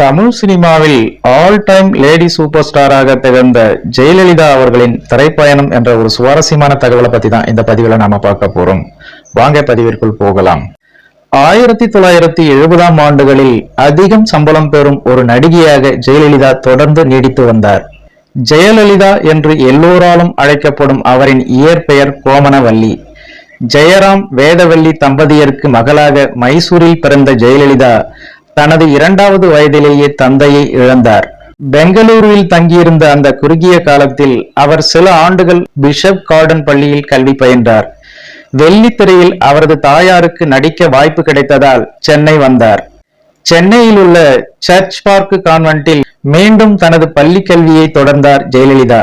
தமிழ் சினிமாவில் all time lady super ஸ்டாராக திகழ்ந்த ஜெயலலிதா அவர்களின் திரைப்பயணம் என்ற ஒரு சுவாரஸ்யமான தகவலை பத்தி தான் இந்த பதிவுல நாம பார்க்க போறோம். வாங்க பதிவிற்குள் போகலாம். ஆயிரத்தி தொள்ளாயிரத்தி எழுபதாம் ஆண்டுகளில் அதிகம் சம்பளம் பெறும் ஒரு நடிகையாக ஜெயலலிதா தொடர்ந்து நீடித்து வந்தார். ஜெயலலிதா என்று எல்லோராலும் அழைக்கப்படும் அவரின் இயற்பெயர் கோமனவல்லி ஜெயராம் வேதவல்லி தம்பதியருக்கு மகளாக மைசூரில் பிறந்த ஜெயலலிதா தனது இரண்டாவது வயதிலேயே தந்தையை இழந்தார். பெங்களூருவில் தங்கியிருந்த அந்த குறுகிய காலத்தில் அவர் சில ஆண்டுகள் பிஷப் கார்டன் பள்ளியில் கல்வி பயின்றார். வெள்ளித்திரையில் அவரது தாயாருக்கு நடிக்க வாய்ப்பு கிடைத்ததால் சென்னை வந்தார். சென்னையில் உள்ள சர்ச் பார்க் கான்வென்ட்டில் மீண்டும் தனது பள்ளி கல்வியை தொடர்ந்தார் ஜெயலலிதா.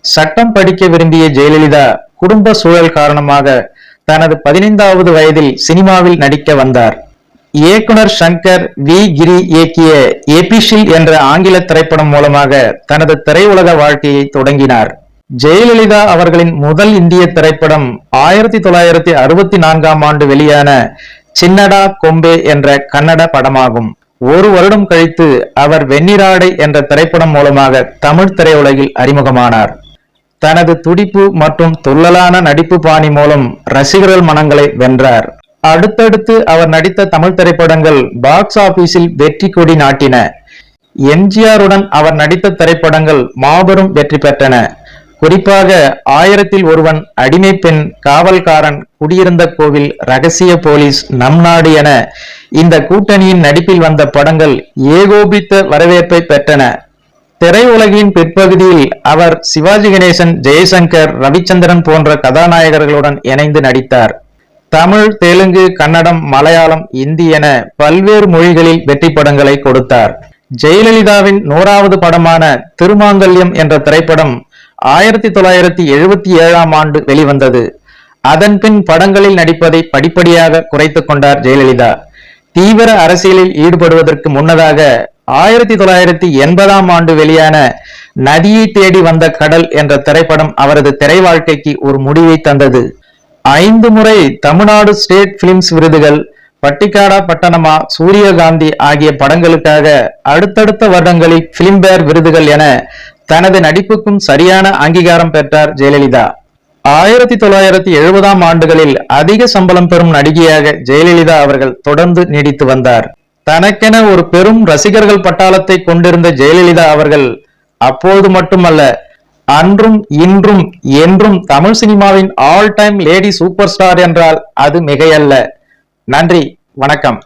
சட்டம் படிக்க விரும்பிய ஜெயலலிதா குடும்ப சூழல் காரணமாக தனது பதினைந்தாவது வயதில் சினிமாவில் நடிக்க வந்தார். இயக்குனர் சங்கர் வி. கிரி இயக்கிய எபிஷில் என்ற ஆங்கில திரைப்படம் மூலமாக தனது திரையுலக வாழ்க்கையை தொடங்கினார். ஜெயலலிதா அவர்களின் முதல் இந்திய திரைப்படம் ஆயிரத்தி தொள்ளாயிரத்தி அறுபத்தி நான்காம் ஆண்டு வெளியான சின்னடா கொம்பே என்ற கன்னட படமாகும். ஒரு வருடம் கழித்து அவர் வெண்ணிராடை என்ற திரைப்படம் மூலமாக தமிழ் திரையுலகில் அறிமுகமானார். தனது துடிப்பு மற்றும் துள்ளலான நடிப்பு பாணி மூலம் ரசிகர்கள் மனங்களை வென்றார். அடுத்தடுத்து அவர் நடித்த தமிழ் திரைப்படங்கள் பாக்ஸ் ஆபீஸில் வெற்றி கொடி நாட்டின. எம்ஜிஆருடன் அவர் நடித்த திரைப்படங்கள் மாபெரும் வெற்றி பெற்றன. குறிப்பாக ஆயிரத்தில் ஒருவன் அடிமை பெண் காவல்காரன் குடியிருந்த கோவில் ரகசிய போலீஸ் நம் நாடு என இந்த கூட்டணியின் நடிப்பில் வந்த படங்கள் ஏகோபித்த வரவேற்பை பெற்றன. திரையுலகின் பிற்பகுதியில் அவர் சிவாஜி கணேசன் ஜெயசங்கர் ரவிச்சந்திரன் போன்ற கதாநாயகர்களுடன் இணைந்து நடித்தார். தமிழ் தெலுங்கு கன்னடம் மலையாளம் இந்தி என பல்வேறு மொழிகளில் வெற்றி படங்களை கொடுத்தார். ஜெயலலிதாவின் நூறாவது படமான திருமாங்கல்யம் என்ற திரைப்படம் ஆயிரத்தி தொள்ளாயிரத்தி எழுபத்தி ஏழாம் ஆண்டு வெளிவந்தது. அதன் பின் படங்களில் நடிப்பதை படிப்படியாக குறைத்து கொண்டார் ஜெயலலிதா. தீவிர அரசியலில் ஈடுபடுவதற்கு முன்னதாக ஆயிரத்தி தொள்ளாயிரத்தி எண்பதாம் ஆண்டு வெளியான நதியை தேடி வந்த கடல் என்ற திரைப்படம் அவரது திரை வாழ்க்கைக்கு ஒரு முடிவை தந்தது. ஐந்து முறை தமிழ்நாடு ஸ்டேட் பிலிம்ஸ் விருதுகள் பட்டிக்காடா பட்டணமா சூரியகாந்தி ஆகிய படங்களுக்காக அடுத்தடுத்த வருடங்களில் பிலிம்பேர் விருதுகள் என தனது நடிப்புக்கும் சரியான அங்கீகாரம் பெற்றார் ஜெயலலிதா. ஆயிரத்தி தொள்ளாயிரத்தி எழுபதாம் ஆண்டுகளில் அதிக சம்பளம் பெறும் நடிகையாக ஜெயலலிதா அவர்கள் தொடர்ந்து நீடித்து வந்தார். தனக்கென ஒரு பெரும் ரசிகர்கள் பட்டாளத்தை கொண்டிருந்த ஜெயலலிதா அவர்கள் அப்போது மட்டுமல்ல அன்றும் இன்றும் என்றும் தமிழ் சினிமாவின் all time lady super star என்றால் அது மிகையல்ல. நன்றி வணக்கம்.